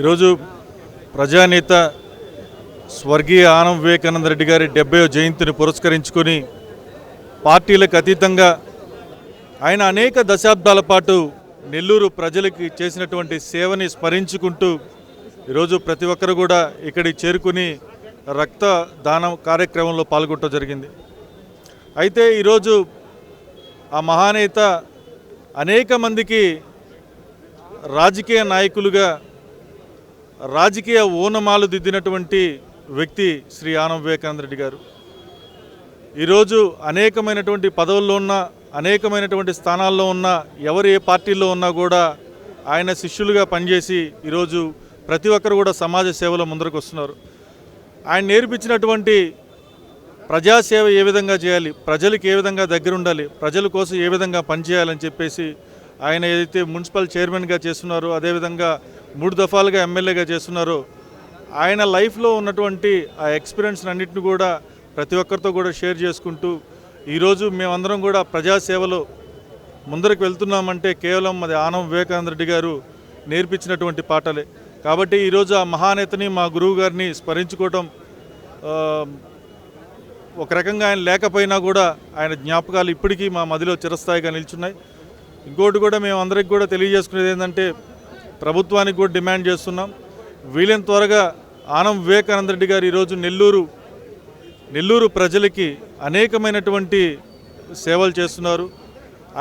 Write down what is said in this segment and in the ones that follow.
ఈరోజు ప్రజానేత స్వర్గీయ ఆనం వివేకానంద రెడ్డి గారి డెబ్బై జయంతిని పురస్కరించుకొని పార్టీలకు అతీతంగా ఆయన అనేక దశాబ్దాల పాటు నెల్లూరు ప్రజలకి చేసినటువంటి సేవని స్మరించుకుంటూ ఈరోజు ప్రతి ఒక్కరు కూడా ఇక్కడికి చేరుకుని రక్త దానం కార్యక్రమంలో పాల్గొనడం జరిగింది. అయితే ఈరోజు ఆ మహానేత అనేక మందికి రాజకీయ నాయకులుగా రాజకీయ ఓనమాలు దిద్దినటువంటి వ్యక్తి శ్రీ ఆనం వివేకానంద రెడ్డి గారు. ఈరోజు అనేకమైనటువంటి పదవుల్లో ఉన్న అనేకమైనటువంటి స్థానాల్లో ఉన్న ఎవరు ఏ పార్టీల్లో ఉన్నా కూడా ఆయన శిష్యులుగా పనిచేసి ఈరోజు ప్రతి ఒక్కరు కూడా సమాజ సేవలో ముందరకు వస్తున్నారు. ఆయన నేర్పించినటువంటి ప్రజాసేవ ఏ విధంగా చేయాలి ప్రజలకు ఏ విధంగా దగ్గర ఉండాలి ప్రజల కోసం ఏ విధంగా పనిచేయాలని చెప్పేసి ఆయన ఏదైతే మున్సిపల్ చైర్మన్గా చేస్తున్నారో అదేవిధంగా మూడు దఫాలుగా ఎమ్మెల్యేగా చేస్తున్నారు. ఆయన లైఫ్లో ఉన్నటువంటి ఆ ఎక్స్పీరియన్స్ అన్నింటిని కూడా ప్రతి ఒక్కరితో కూడా షేర్ చేసుకుంటూ ఈరోజు మేమందరం కూడా ప్రజాసేవలో ముందరకు వెళ్తున్నామంటే కేవలం అది ఆనం వివేకానంద రెడ్డి గారు నేర్పించినటువంటి పాటలే. కాబట్టి ఈరోజు ఆ మహానేతని మా గురువు గారిని స్మరించుకోవటం ఒక రకంగా ఆయన లేకపోయినా కూడా ఆయన జ్ఞాపకాలు ఇప్పటికీ మా మదిలో చిరస్థాయిగా నిల్చున్నాయి. ఇంకోటి కూడా మేము అందరికి కూడా తెలియజేసుకునేది ఏంటంటే ప్రభుత్వానికి కూడా డిమాండ్ చేస్తున్నాం. వీలైన త్వరగా ఆనం వివేకానంద రెడ్డి గారు ఈరోజు నెల్లూరు నెల్లూరు ప్రజలకి అనేకమైనటువంటి సేవలు చేస్తున్నారు.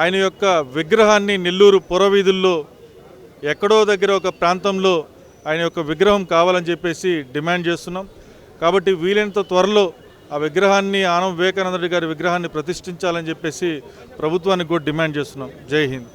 ఆయన యొక్క విగ్రహాన్ని నెల్లూరు పురవీధుల్లో ఎక్కడో దగ్గర ఒక ప్రాంతంలో ఆయన యొక్క విగ్రహం కావాలని చెప్పేసి డిమాండ్ చేస్తున్నాం. కాబట్టి వీలైనంత త్వరలో ఆ విగ్రహాన్ని ఆనం వివేకానంద రెడ్డి గారి విగ్రహాన్ని ప్రతిష్ఠించాలని చెప్పేసి ప్రభుత్వానికి కూడా డిమాండ్ చేస్తున్నాం. జై హింద్.